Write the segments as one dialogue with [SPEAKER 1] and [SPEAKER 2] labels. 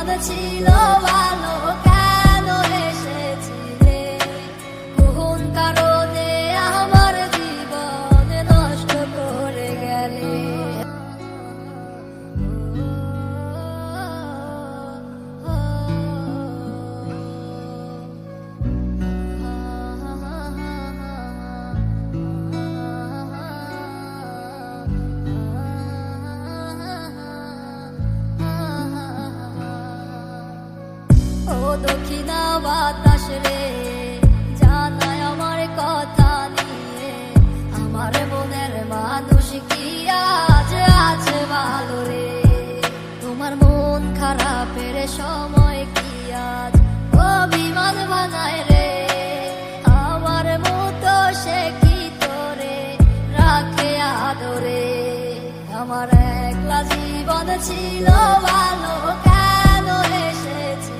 [SPEAKER 1] ছিল ভালো কেন এসেছিলে? কোন কারণে দক্ষিণা বাতাস রে। আমার কথা নিয়ে, আমার মনের মানুষ আছে ভালো রে? তোমার মন খারাপের সময় আজ রে? আমার মতো সে রাখে আদরে? আমার একলা জীবন ছিল ভালো, কেন এসেছিলে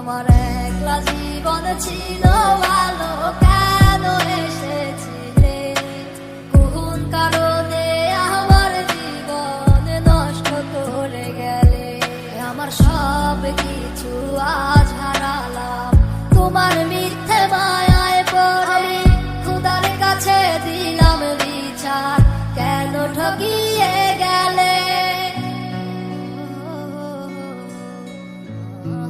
[SPEAKER 1] আমার একলা জীবন ছিল ভালো, কেন এসেছিলে কোন কারণে আমার জীবন নষ্ট করে গেলে? আমার সব কিছু আজ হারালাম। তোমার মিথ্যে মায়ায় পড়ে খুদার কাছে দিলাম বিচার। কেন ঠকিয়ে গেলে? Oh